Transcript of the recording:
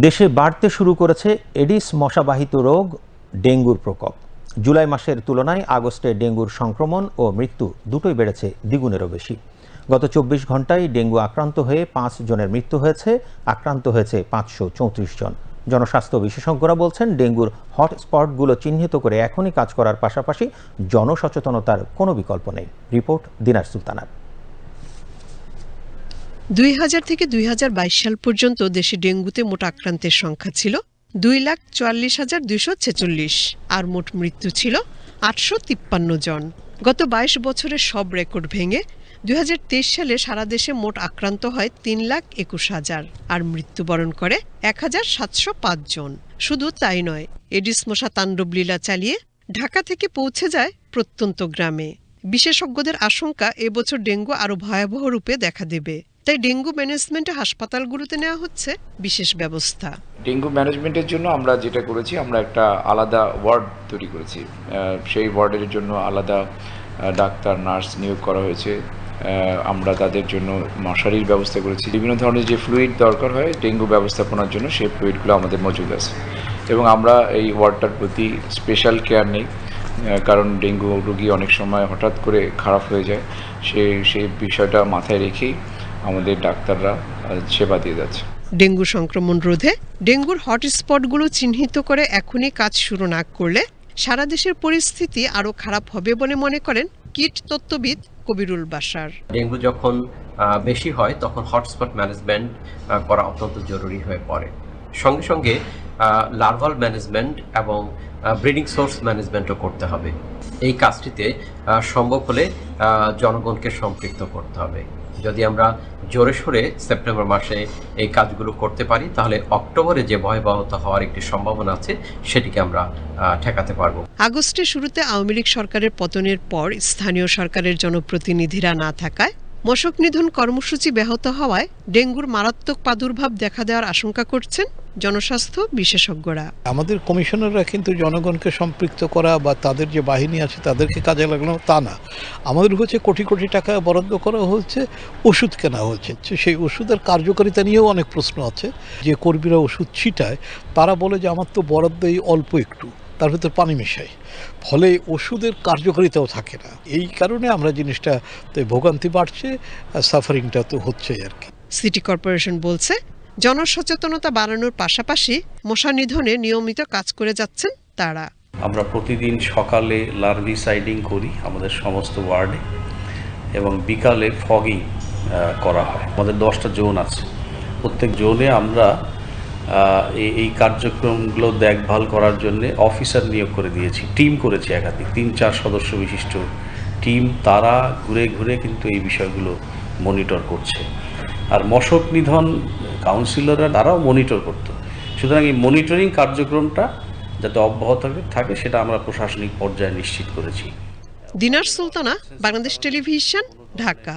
দেশে বাড়তে শুরু করেছে এডিস মশাবাহিত রোগ, ডেঙ্গুর প্রকোপ। জুলাই মাসের তুলনায় আগস্টে ডেঙ্গুর সংক্রমণ ও মৃত্যু দুটোই বেড়েছে দ্বিগুণেরও বেশি। গত চব্বিশ ঘন্টায় ডেঙ্গু আক্রান্ত হয়ে পাঁচ জনের মৃত্যু হয়েছে, আক্রান্ত হয়েছে পাঁচশো চৌত্রিশ জন। জনস্বাস্থ্য বিশেষজ্ঞরা বলছেন, ডেঙ্গুর হটস্পটগুলো চিহ্নিত করে এখনই কাজ করার পাশাপাশি জনসচেতনতার কোনো বিকল্প নেই। রিপোর্ট দিনার সুলতানার। দুই হাজার থেকে দুই হাজার বাইশ সাল পর্যন্ত দেশে ডেঙ্গুতে মোট আক্রান্তের সংখ্যা ছিল দুই লাখ চুয়াল্লিশ হাজার দুইশো ছেচল্লিশ, আর মোট মৃত্যু ছিল আটশো তিপ্পান্ন জন। গত বাইশ বছরের সব রেকর্ড ভেঙে দুই হাজার তেইশ সালে সারা দেশে মোট আক্রান্ত হয় তিন লাখ একুশ হাজার, আর মৃত্যুবরণ করে এক হাজার সাতশো পাঁচ জন। শুধু তাই নয়, এডিস মশা তাণ্ডব লীলা চালিয়ে ঢাকা থেকে পৌঁছে যায় প্রত্যন্ত গ্রামে। বিশেষজ্ঞদের আশঙ্কা, এবছর ডেঙ্গু আরও ভয়াবহ রূপে দেখা দেবে। তাই ডেঙ্গু ম্যানেজমেন্টে হাসপাতালগুলোতে নেওয়া হচ্ছে বিশেষ ব্যবস্থা। ডেঙ্গু ম্যানেজমেন্টের জন্য আমরা যেটা করেছি, আমরা একটা আলাদা ওয়ার্ড তৈরি করেছি। সেই ওয়ার্ডের জন্য আলাদা ডাক্তার, নার্স নিয়োগ করা হয়েছে। আমরা তাদের জন্য মশারির ব্যবস্থা করেছি। বিভিন্ন ধরনের যে ফ্লুইড দরকার হয় ডেঙ্গু ব্যবস্থাপনার জন্য, সেই ফ্লুইডগুলো আমাদের মজুদ আছে। এবং আমরা এই ওয়ার্ডটার প্রতি স্পেশাল কেয়ার নেই কারণ ডেঙ্গু রোগী অনেক সময় হঠাৎ করে খারাপ হয়ে যায়। সে সেই বিষয়টা মাথায় রেখেই আমাদের ডাক্তাররা সেবা দিয়ে যাচ্ছে। ডেঙ্গু সংক্রমণ রোধে ডেঙ্গুর হটস্পটগুলো চিহ্নিত করে এখনই কাজ শুরু না করলে সারা দেশের পরিস্থিতি আরও খারাপ হবে বলে মনে করেন কীট তত্ত্ববিদ কবিরুল বাসার ডেঙ্গু যখন বেশি হয় তখন হটস্পট ম্যানেজমেন্ট করা অত্যন্ত জরুরি হয়ে পড়ে। সঙ্গে সঙ্গে লার্ভাল ম্যানেজমেন্ট এবং ব্রিডিং সোর্স ম্যানেজমেন্টও করতে হবে। এই কাজটিতে সম্ভব হলে জনগণকে সম্পৃক্ত করতে হবে। যদি আমরা জোরে সোরে সেপ্টেম্বর মাসে এই কাজগুলো করতে পারি, তাহলে অক্টোবরে যে ভয়াবহতা হওয়ার একটি সম্ভাবনা আছে, সেটিকে আমরা ঠেকাতে পারব। আগস্টের শুরুতে আওয়ামী লীগ সরকারের পতনের পর স্থানীয় সরকারের জনপ্রতিনিধিরা না থাকায় মশক নিধন কর্মসূচি ব্যাহত হওয়ায় ডেঙ্গুর মারাত্মক প্রাদুর্ভাব দেখা দেওয়ার আশঙ্কা করছেন জনস্বাস্থ্য বিশেষজ্ঞরা। আমাদের কমিশনাররা কিন্তু জনগণকে সম্পৃক্ত করা বা তাদের যে বাহিনী আছে তাদেরকে কাজে লাগানো তা না। আমাদের হচ্ছে কোটি কোটি টাকা বরাদ্দ করা হচ্ছে ওষুধ কেনা হচ্ছে। সেই ওষুধের কার্যকারিতা নিয়েও অনেক প্রশ্ন আছে। যে কর্মীরা ওষুধ ছিটায় তারা বলে যে আমার তো বরাদ্দ এই অল্প একটু তার ভিতর পানি মেশাই। ফলে ওষুধের কার্যকারিতাও থাকে না। এই কারণে আমরা জিনিসটা ভোগান্তি বাড়ছে সাফারিংটা তো হচ্ছে আর কি। সিটি কর্পোরেশন বলছে জনসচেতনতা বাড়ানোর পাশাপাশি মশা নিধনে নিয়মিত কাজ করে যাচ্ছেন তারা। আমরা প্রতিদিন সকালে লার্ভি সাইডিং করি আমাদের সমস্ত ওয়ার্ডে এবং বিকালে ফগিং করা হয়। আমাদের দশটা জোন আছে। প্রত্যেক জোনে আমরা এই- কার্যক্রমগুলো দেখভাল করার জন্য অফিসার নিয়োগ করে দিয়েছি টিম করেছি একাধিক, তিন, চার সদস্য বিশিষ্ট টিম তারা ঘুরে ঘুরে কিন্তু এই বিষয়গুলো মনিটর করছে। আর মশক নিধন কাউন্সিলররা তারাও মনিটর করত। সুতরাং এই মনিটরিং কার্যক্রমটা যাতে অব্যাহত থাকে সেটা আমরা প্রশাসনিক পর্যায়ে নিশ্চিত করেছি। দিনার সুলতানা, বাংলাদেশ টেলিভিশন, ঢাকা।